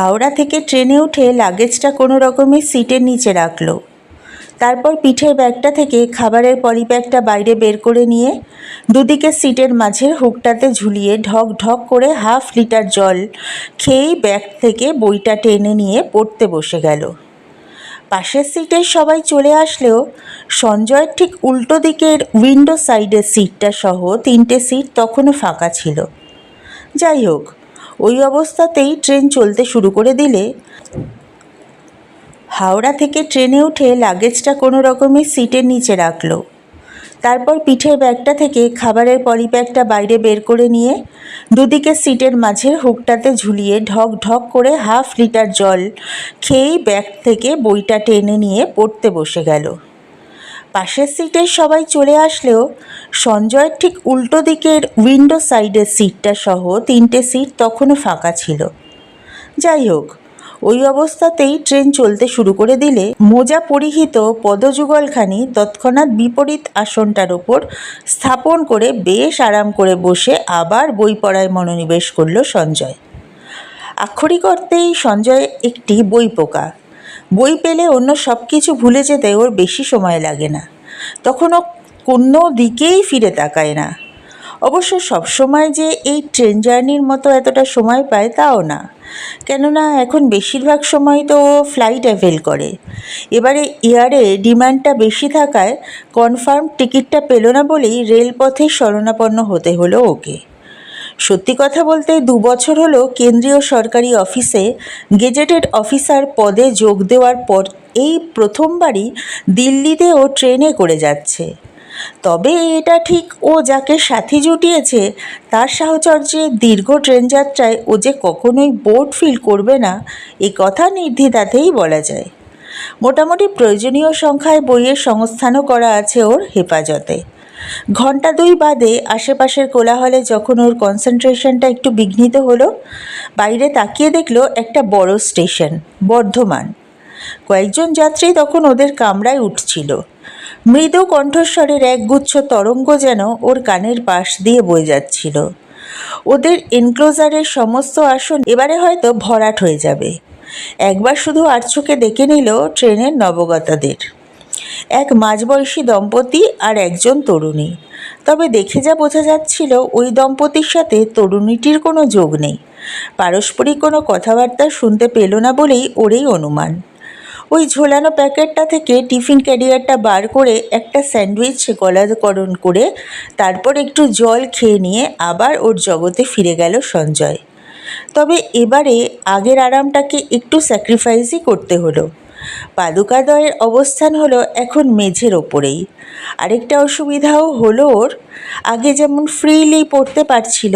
হাওড়া থেকে ট্রেনে উঠে লাগেজটা কোনো রকমে সিটের নিচে রাখল। তারপর পিঠের ব্যাগটা থেকে খাবারের পলিব্যাগটা বাইরে বের করে নিয়ে দুদিকে সিটের মাঝের হুকটাতে ঝুলিয়ে ঢক ঢক করে হাফ লিটার জল খেয়েই ব্যাগ থেকে বইটা টেনে নিয়ে পড়তে বসে গেল। পাশের সিটের সবাই চলে আসলেও সঞ্জয়ের ঠিক উল্টো দিকের উইন্ডো সাইডের সিটটা সহ তিনটে সিট তখনও ফাঁকা ছিল। যাই হোক ওই অবস্থাতেই ট্রেন চলতে শুরু করে দিলে। হাওড়া থেকে ট্রেনে উঠে লাগেজটা কোনো রকমে সিটের নিচে রাখল। তারপর পিঠের ব্যাগটা থেকে খাবারের পলিব্যাগটা বাইরে বের করে নিয়ে দুদিকে সিটের মাঝের হুকটাতে ঝুলিয়ে ঢক ঢক করে হাফ লিটার জল খেয়েই ব্যাগ থেকে বইটা টেনে নিয়ে পড়তে বসে গেল। পাশের সিটের সবাই চলে আসলেও সঞ্জয়ের ঠিক উল্টো দিকের উইন্ডো সাইডের সিটটা সহ তিনটে সিট তখনও ফাঁকা ছিল। যাই হোক, ওই অবস্থাতেই ট্রেন চলতে শুরু করে দিলে মোজা পরিহিত পদযুগলখানি তৎক্ষণাৎ বিপরীত আসনটার ওপর স্থাপন করে বেশ আরাম করে বসে আবার বই পড়ায় মনোনিবেশ করল সঞ্জয়। আক্ষরিক অর্থেই সঞ্জয় একটি বই পোকা বই পেলে অন্য সব কিছু ভুলে যেতে ওর বেশি সময় লাগে না। তখন ও কোনো দিকেই ফিরে তাকায় না। অবশ্য সবসময় যে এই ট্রেন জার্নির মতো এতটা সময় পায় তাও না। কেননা এখন বেশিরভাগ সময় তো ও ফ্লাইট অ্যাভেল করে। এবারে এয়ারে ডিমান্ডটা বেশি থাকায় কনফার্ম টিকিটটা পেল না বলেই রেলপথে শরণাপন্ন হতে হলো ওকে। সত্যি কথা বলতে দু বছর হলো কেন্দ্রীয় সরকারি অফিসে গেজেটেড অফিসার পদে যোগ দেওয়ার পর এই প্রথমবারই দিল্লিতে ও ট্রেনে করে যাচ্ছে। তবে এটা ঠিক ও যাকে সাথী জুটিয়েছে, তার সাহচর্যে দীর্ঘ ট্রেন যাত্রায় ও যে কখনোই বোর্ড ফিল করবে না, এ কথা নির্দ্বিধাতেই বলা যায়। মোটামুটি প্রয়োজনীয় সংখ্যায় বইয়ের সংস্থানও করা আছে ওর হেফাজতে। ঘণ্টা দুই বাদে আশেপাশের কোলাহলে যখন ওর কনসেন্ট্রেশনটা একটু বিঘ্নিত হলো, বাইরে তাকিয়ে দেখল একটা বড় স্টেশন, বর্ধমান। কয়েকজন যাত্রী তখন ওদের কামরায় উঠছিল। মৃদু কণ্ঠস্বরের একগুচ্ছ তরঙ্গ যেন ওর কানের পাশ দিয়ে বয়ে যাচ্ছিল। ওদের এনক্লোজারের সমস্ত আসন এবারে হয়তো ভরাট হয়ে যাবে। একবার শুধু আর দেখে নিল ট্রেনের নবগতাদের। এক মাঝবয়সী দম্পতি আর একজন তরুণী। তবে দেখে যা বোঝা যাচ্ছিল, ওই দম্পতির সাথে তরুণীটির কোনো যোগ নেই। পারস্পরিক কোনো কথাবার্তা শুনতে পেল না বলেই ওরেই অনুমান। ওই ঝোলানো প্যাকেটটা থেকে টিফিন ক্যারিয়ারটা বার করে একটা স্যান্ডউইচ গলাকরণ করে তারপর একটু জল খেয়ে নিয়ে আবার ওর জগতে ফিরে গেল সঞ্জয়। তবে এবারে আগের আরামটাকে একটু স্যাক্রিফাইসই করতে হলো। পাদুকাদয়ের অবস্থান হলো এখন মেঝের ওপরেই। আরেকটা অসুবিধাও হলো ওর, আগে যেমন ফ্রিলি পড়তে পারছিল,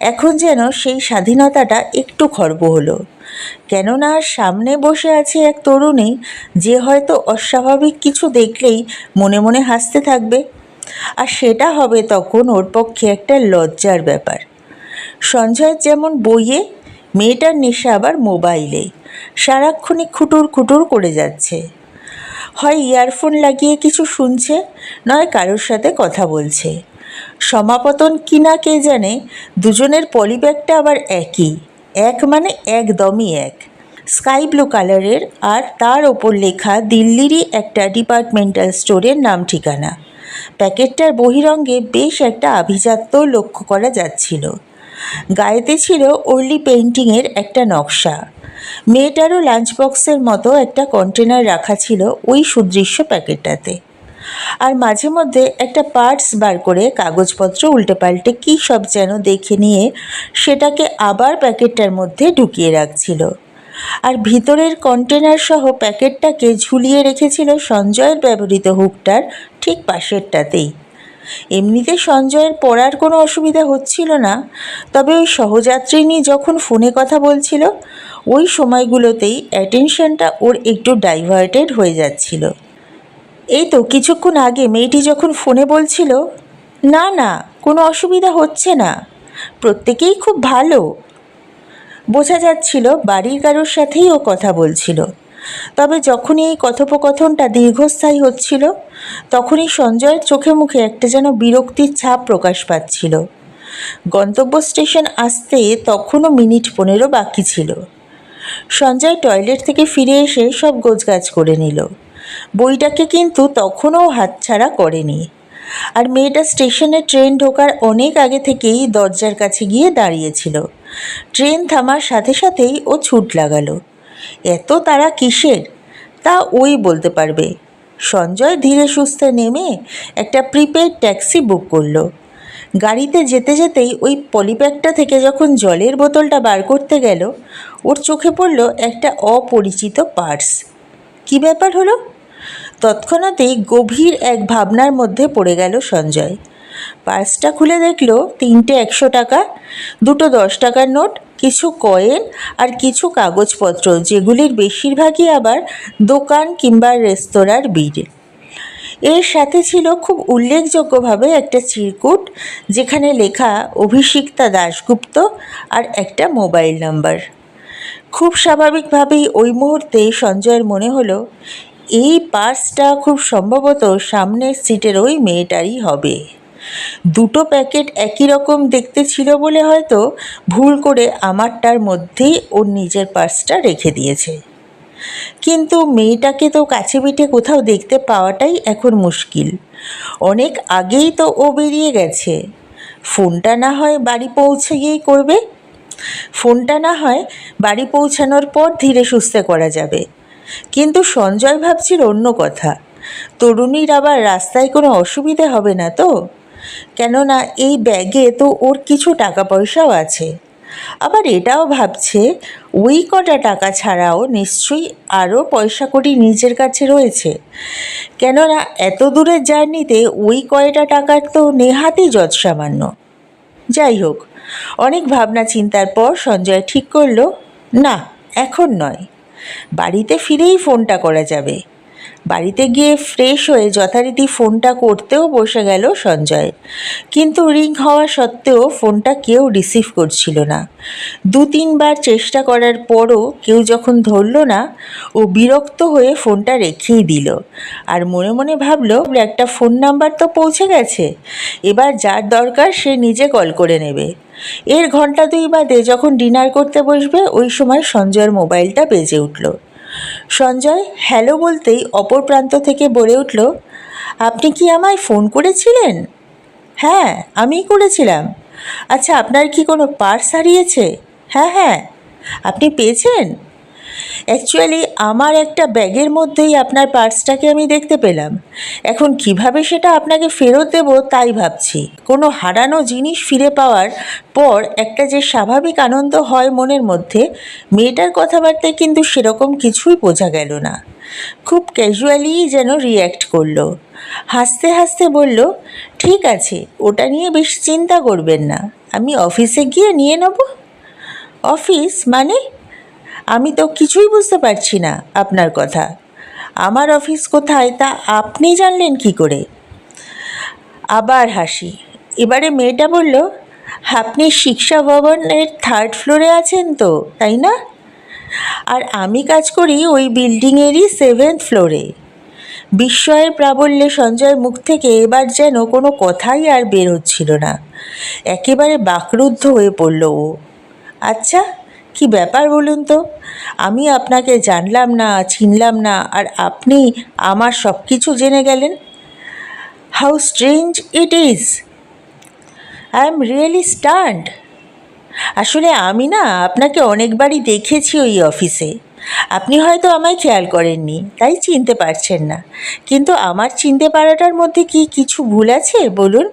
এখন যেন সেই স্বাধীনতাটা একটু খর্ব হলো। কেননা সামনে বসে আছে এক তরুণী, যে হয়তো অস্বাভাবিক কিছু দেখলেই মনে মনে হাসতে থাকবে। আর সেটা হবে তখন ওর পক্ষে একটা লজ্জার ব্যাপার। সঞ্জয়ের যেমন বইয়ে মেয়েটার নেশা আবার মোবাইলে। সারাক্ষণই খুটুর খুটুর করে যাচ্ছে। হয় ইয়ারফোন লাগিয়ে কিছু শুনছে, নয় কারোর সাথে কথা বলছে। সমাপতন কিনা কে জানে, দুজনের পলিব্যাগটা আবার একই। এক মানে একদমই এক। স্কাই ব্লু কালারের আর তার ওপর লেখা দিল্লিরই একটা ডিপার্টমেন্টাল স্টোরের নাম ঠিকানা। প্যাকেটটার বহিরঙ্গে বেশ একটা আভিজাত্য লক্ষ্য করা যাচ্ছিল। গায়েতে ছিল ওর্লি পেন্টিংয়ের একটা নকশা। মেয়েটারও লাঞ্চ বক্সের মতো একটা কন্টেনার রাখা ছিল ওই সুদৃশ্য প্যাকেটটাতে। আর মাঝে মধ্যে একটা পার্টস বার করে কাগজপত্র উল্টে পাল্টে কী সব যেন দেখে নিয়ে সেটাকে আবার প্যাকেটটার মধ্যে ঢুকিয়ে রাখছিল। আর ভিতরের কন্টেনার সহ প্যাকেটটাকে ঝুলিয়ে রেখেছিল সঞ্জয়ের ব্যবহৃত হুকটার ঠিক পাশেরটাতেই। এমনিতে সঞ্জয়ের পড়ার কোনো অসুবিধা হচ্ছিল না, তবে ওই সহযাত্রিনী যখন ফোনে কথা বলছিল, ওই সময়গুলোতেই অ্যাটেনশনটা ওর একটু ডাইভার্টেড হয়ে যাচ্ছিল। এই তো কিছুক্ষণ আগে মেয়েটি যখন ফোনে বলছিল, না না, কোনো অসুবিধা হচ্ছে না, প্রত্যেকেই খুব ভালো। বোঝা যাচ্ছিল বাড়ির কারোর সাথেই ও কথা বলছিল। তবে যখনই এই কথোপকথনটা দীর্ঘস্থায়ী হচ্ছিল, তখনই সঞ্জয়ের চোখে মুখে একটা যেন বিরক্তির ছাপ প্রকাশ পাচ্ছিল। গন্তব্য স্টেশন আসতে তখনও মিনিট পনেরো বাকি ছিল। সঞ্জয় টয়লেট থেকে ফিরে এসে সব গোছগাছ করে নিল। বইটাকে কিন্তু তখনও হাতছাড়া করেনি। আর মেয়েটা স্টেশনে ট্রেন ঢোকার অনেক আগে থেকেই দরজার কাছে গিয়ে দাঁড়িয়েছিল। ট্রেন থামার সাথে সাথেই ও ছুট লাগালো। এত তারা কিসের? তা ওই বলতে পারবে। সঞ্জয় ধীরে সুস্থে নেমে একটা প্রিপেড ট্যাক্সি বুক করল। গাড়িতে যেতে যেতেই ওই পলিব্যাগটা থেকে যখন জলের বোতলটা বার করতে গেল, ওর চোখে পড়ল একটা অপরিচিত পার্স। কী ব্যাপার হলো? তৎক্ষণাতেই গভীর এক ভাবনার মধ্যে পড়ে গেল সঞ্জয়। পার্সটা খুলে দেখল, তিনটে একশো টাকা, দুটো দশ টাকার নোট কিছু কয়েন আর কিছু কাগজপত্র, যেগুলির বেশিরভাগই আবার দোকান কিংবা রেস্তোরাঁর বিল এর সাথে ছিল খুব উল্লেখযোগ্যভাবে একটা চিরকুট, যেখানে লেখা, অভিষিক্তা দাশগুপ্ত আর একটা মোবাইল নাম্বার। খুব স্বাভাবিকভাবেই ওই মুহূর্তে সঞ্জয়ের মনে হলো, এই পার্সটা খুব সম্ভবত সামনের সিটের ওই মেয়েটারই হবে। দুটো প্যাকেট একই রকম দেখতে ছিল বলে হয়তো ভুল করে আমারটার মধ্যেই ওর নিজের পার্সটা রেখে দিয়েছে। কিন্তু মেয়েটাকে তো কাছে পিঠে কোথাও দেখতে পাওয়াটাই এখন মুশকিল। অনেক আগেই তো ও বেরিয়ে গেছে। ফোনটা না হয় বাড়ি পৌঁছে গিয়েই করবে। ফোনটা না হয় বাড়ি পৌঁছানোর পর ধীরে সুস্থে করা যাবে। কিন্তু সঞ্জয় ভাবছিল অন্য কথা। তরুণীর আবার রাস্তায় কোনো অসুবিধে হবে না তো? কেননা এই ব্যাগে তো ওর কিছু টাকা পয়সাও আছে। আবার এটাও ভাবছে, ওই কটা টাকা ছাড়াও নিশ্চয়ই আরও পয়সা করি নিজের কাছে রয়েছে। কেননা এত দূরের জার্নিতে ওই কয়টা টাকার তো নেহাতি যৎ সামান্য যাই হোক, অনেক ভাবনা চিন্তার পর সঞ্জয় ঠিক করল, না, এখন নয়। বাড়িতে ফিরেই ফোনটা করা যাবে। বাড়িতে গিয়ে ফ্রেশ হয়ে যথারীতি ফোনটা করতেও বসে গেল সঞ্জয়। কিন্তু রিং হওয়া সত্ত্বেও ফোনটা কেউ রিসিভ করছিল না। দু তিনবার চেষ্টা করার পরও কেউ যখন ধরল না, ও বিরক্ত হয়ে ফোনটা রেখেই দিল। আর মনে মনে ভাবলো, একটা ফোন নাম্বার তো পৌঁছে গেছে। এবার যার দরকার সে নিজে কল করে নেবে। এর ঘণ্টা দুই বাদে যখন ডিনার করতে বসবে, ওই সময় সঞ্জয়ের মোবাইলটা বেজে উঠল। সঞ্জয়, হ্যালো বলতেই অপর প্রান্ত থেকে বলে উঠল, আপনি কি আমায় ফোন করেছিলেন? হ্যাঁ আমিই করেছিলাম। আচ্ছা আপনার কি কোনো পার্স হারিয়েছে? হ্যাঁ হ্যাঁ। আপনি পেয়েছেন? অ্যাকচুয়ালি আমার একটা ব্যাগের মধ্যেই আপনার পার্সটাকে আমি দেখতে পেলাম। এখন কীভাবে সেটা আপনাকে ফেরত দেব তাই ভাবছি। কোনো হারানো জিনিস ফিরে পাওয়ার পর একটা যে স্বাভাবিক আনন্দ হয় মনের মধ্যে, মেয়েটার কথাবার্তায় কিন্তু সেরকম কিছুই বোঝা গেল না। খুব ক্যাজুয়ালি যেন রিয়্যাক্ট করল। হাসতে হাসতে বলল, ঠিক আছে, ওটা নিয়ে বেশ চিন্তা করবেন না। আমি অফিসে গিয়ে নিয়ে নেব? অফিস মানে? আমি তো কিছুই বুঝতে পারছি না আপনার কথা। আমার অফিস কোথায় তা আপনি জানলেন কি করে? আবার হাসি। এবারে মেয়েটা বলল, আপনি শিক্ষা ভবনের থার্ড ফ্লোরে আছেন তো, তাই না? আর আমি কাজ করি ওই বিল্ডিংয়েরই সেভেন্থ ফ্লোরে বিস্ময়ের প্রাবল্যে সঞ্জয় মুখ থেকে এবার যেন কোনো কথাই আর বের হচ্ছিল না। একেবারে বাকরুদ্ধ হয়ে পড়ল ও। আচ্ছা কি ব্যাপার বলুন তো? আমি আপনাকে জানলাম না, চিনলাম না, আর আপনি আমার সব কিছু জেনে গেলেন? How strange it is I am really stunned আসলে আমি না আপনাকে অনেকবারই দেখেছি ওই অফিসে। আপনি হয়তো আমায় খেয়াল করেননি, তাই চিনতে পারছেন না। কিন্তু আমার চিনতে পারাটার মধ্যে কি কিছু ভুল আছে বলুন?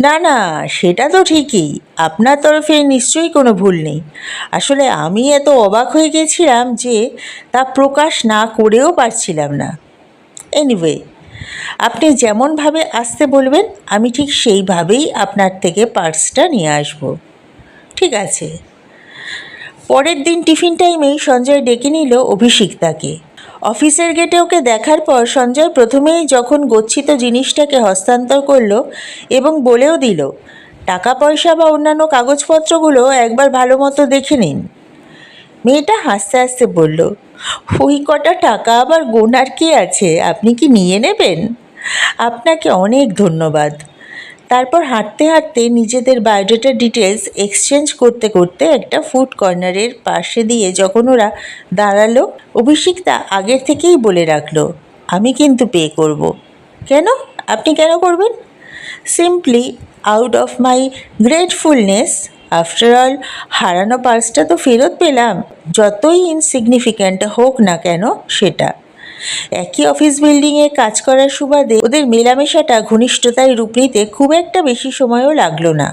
না না, সেটা তো ঠিকই। আপনার তরফে নিশ্চয়ই কোনো ভুল নেই। আসলে আমি এত অবাক হয়ে গেছিলাম যে তা প্রকাশ না করেও পারছিলাম না। এনিওয়ে আপনি যেমনভাবে আসতে বলবেন, আমি ঠিক সেইভাবেই আপনার থেকে পার্সটা নিয়ে আসব। ঠিক আছে। পরের দিন টিফিন টাইমেই সঞ্জয় ডেকে নিল অভিষিক্তাকে। অফিসের গেটে ওকে দেখার পর সঞ্জয় প্রথমেই যখন গচ্ছিত জিনিসটাকে হস্তান্তর করল এবং বলেও দিল, টাকা, পয়সা বা অন্যান্য কাগজপত্রগুলো একবার ভালো মতো দেখে নিন। মেয়েটা হাসতে হাসতে বলল, ওই কটা টাকা আবার গোনার কি আছে? আপনি কি নিয়ে নেবেন? আপনাকে অনেক ধন্যবাদ। তারপর হাঁটতে হাঁটতে নিজেদের বায়োডাটা ডিটেলস এক্সচেঞ্জ করতে করতে একটা ফুড কর্নারের পাশে দিয়ে যখন ওরা দাঁড়াল অভিষিক্তা আগের থেকেই বলে রাখল, আমি কিন্তু পে করব। কেন? আপনি কেন করবেন? Simply out of my gratefulness after all হারানো পার্সটা তো ফেরত পেলাম। যতই ইনসিগনিফিক্যান্ট হোক না কেন, সেটা। একই অফিস বিল্ডিংয়ে কাজ করার সুবাদে ওদের মেলামেশাটা ঘনিষ্ঠতায় রূপ নিতে খুব একটা বেশি সময়ও লাগল না।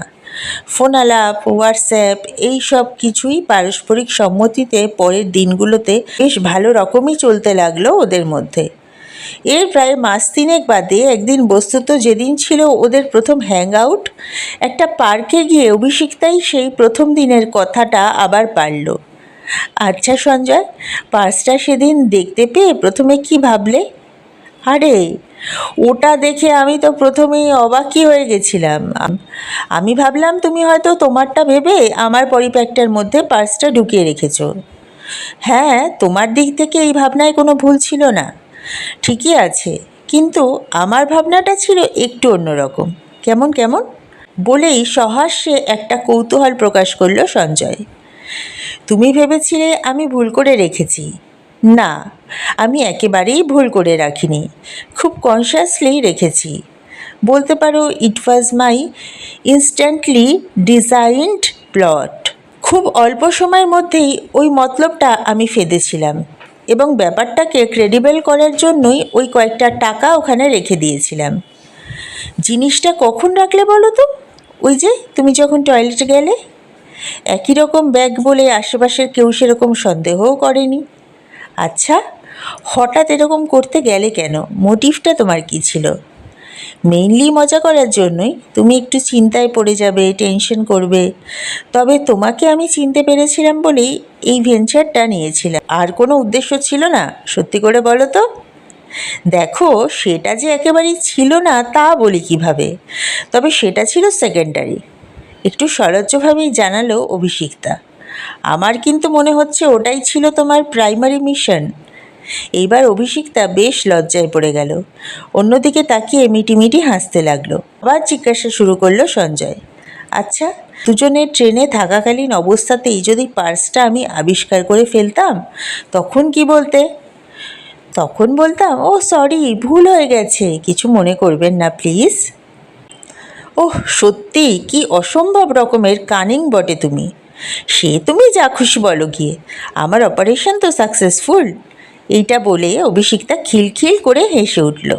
ফোন আলাপ হোয়াটসঅ্যাপ এই সব কিছুই পারস্পরিক সম্মতিতে পরের দিনগুলোতে বেশ ভালো রকমই চলতে লাগল ওদের মধ্যে। এর প্রায় মাস তিনেক বাদে একদিন বস্তুত যেদিন ছিল ওদের প্রথম হ্যাং আউট একটা পার্কে গিয়ে অভিষিক্তাই সেই প্রথম দিনের কথাটা আবার পারল। আচ্ছা সঞ্জয় পার্সটা সেদিন দেখতে পেয়ে প্রথমে কি ভাবলে? আরে, ওটা দেখে আমি তো প্রথমেই অবাকই হয়ে গেছিলাম। আমি ভাবলাম তুমি হয়তো তোমারটা ভেবে আমার পরিপ্যাকটার মধ্যে পার্সটা ঢুকিয়ে রেখেছো। হ্যাঁ তোমার দিক থেকে এই ভাবনায় কোনো ভুল ছিল না। ঠিকই আছে, কিন্তু আমার ভাবনাটা ছিল একটু অন্যরকম। কেমন কেমন? বলেই সহাস্যে একটা কৌতূহল প্রকাশ করল সঞ্জয়। তুমি ভেবেছিলে আমি ভুল করে রেখেছি। না, আমি একেবারেই ভুল করে রাখিনি। খুব কনসিয়াসলি রেখেছি। বলতে পারো it was my instantly designed plot খুব অল্প সময়ের মধ্যেই ওই মতলবটা আমি ফেদেছিলাম এবং ব্যাপারটাকে ক্রেডিবল করার জন্যই ওই কয়েকটা টাকা ওখানে রেখে দিয়েছিলাম। জিনিসটা কখন রাখলে বলো তো? ওই যে, তুমি যখন টয়লেটে গেলে? একই রকম ব্যাগ বলে আশেপাশের কেউ সেরকম সন্দেহও করেনি। আচ্ছা হঠাৎ এরকম করতে গেলে কেন? মোটিভটা তোমার কি ছিল? মেইনলি মজা করার জন্যই তুমি একটু চিন্তায় পড়ে যাবে, টেনশন করবে। তবে তোমাকে আমি চিনতে পেরেছিলাম বলেই এই ভেঞ্চারটা নিয়েছিলাম। আর কোনো উদ্দেশ্য ছিল না, সত্যি করে বলো তো? দেখো, সেটা যে একেবারেই ছিল না তা বলি কীভাবে? তবে সেটা ছিল সেকেন্ডারি একটু সলজ্জভাবেই জানালো অভিষিক্তা। আমার কিন্তু মনে হচ্ছে ওটাই ছিল তোমার প্রাইমারি মিশন এইবার অভিষিক্তা বেশ লজ্জায় পড়ে গেল। অন্যদিকে তাকিয়ে মিটিমিটি হাসতে লাগল। আবার জিজ্ঞাসা শুরু করল সঞ্জয়। আচ্ছা দুজনের ট্রেনে থাকাকালীন অবস্থাতেই যদি পার্সটা আমি আবিষ্কার করে ফেলতাম, তখন কি বলতে? তখন বলতাম ও সরি ভুল হয়ে গেছে। কিছু মনে করবেন না প্লিজ ওহ, সত্যি? কি অসম্ভব রকমের কানিং বটে তুমি। সে তুমি যা খুশি বলো গিয়ে। আমার অপারেশন তো সাকসেসফুল এইটা বলে অভিষিক্তা খিলখিল করে হেসে উঠল।